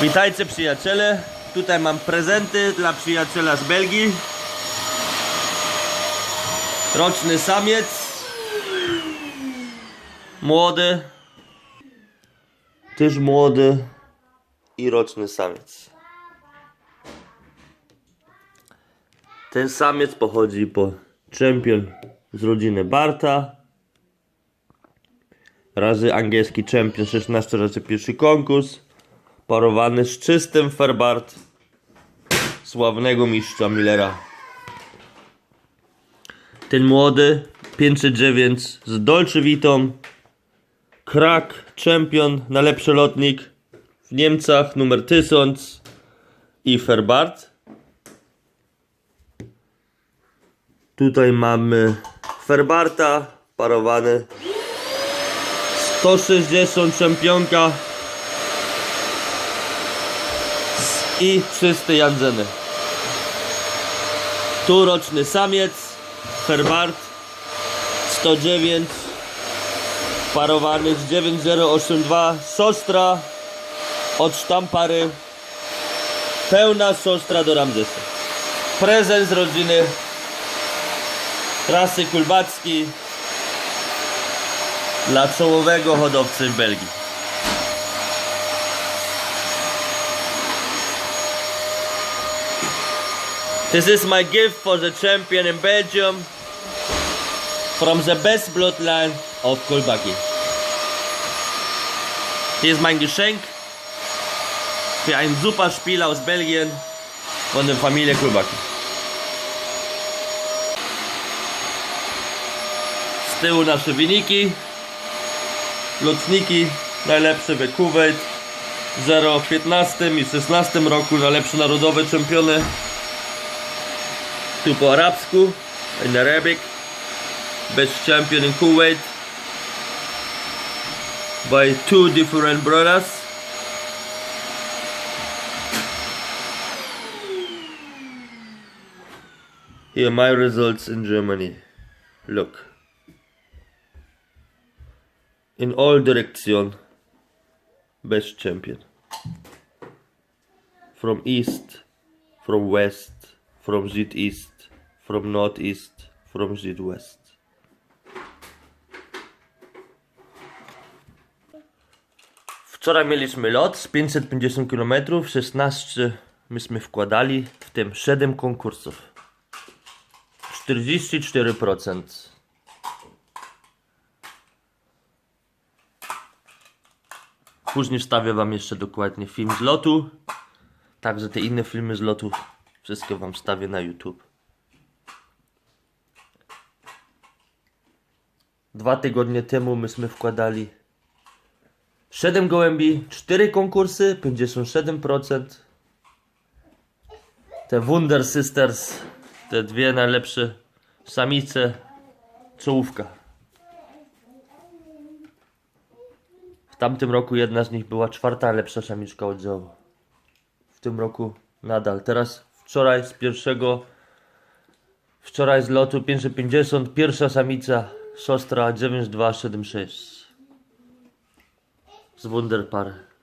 Witajcie przyjaciele. Tutaj mam prezenty dla przyjaciela z Belgii. Roczny samiec. Młody. Też młody. I roczny samiec. Ten samiec pochodzi po czempion z rodziny Barta. Razy angielski czempion, 16 razy pierwszy konkurs. Parowany z czystym Ferbart sławnego mistrza Millera. Ten młody 509 z Dolce Vitą. Krak, czempion, najlepszy lotnik w Niemcach, numer 1000 i Ferbart. Tutaj mamy Ferbarta parowany 160 czempionka i 300 Janzeny. Tu roczny samiec Ferbart 109 parowany z 9082 sostra od sztampary pełna sostra do Ramzesa. Prezent z rodziny rasy kulbacki dla czołowego hodowcy w Belgii. This is my gift for the champion in Belgium from the best bloodline of Kulbaki. Hier ist mein Geschenk für einen super Spieler aus Belgien von der Familie Kulbaki. Z tyłu nasze wyniki. Lotniki najlepsze we Kuwait. 0 w 15 i 16 roku najlepsze narodowe czempiony. Po arabsku, in Arabic. Best champion in Kuwait. By two different brothers. Here my results in Germany. Look. In all direction. Best champion. From east, from west, from southeast, from northeast, from southwest. Wczoraj mieliśmy lot z 550 km, 16 myśmy wkładali, w tym 7 konkursów. 44%. Później wstawię wam jeszcze dokładnie film z lotu. Także te inne filmy z lotu wszystko wam wstawię na YouTube. Dwa tygodnie temu myśmy wkładali 7 gołębi, 4 konkursy, 57%. Te Wunder Sisters, te dwie najlepsze samice, czołówka. W tamtym roku jedna z nich była czwarta lepsza samiczka oddziału. W tym roku nadal. Teraz wczoraj z pierwszego, wczoraj z lotu 550, pierwsza samica, siostra 9276 z Wunderpar.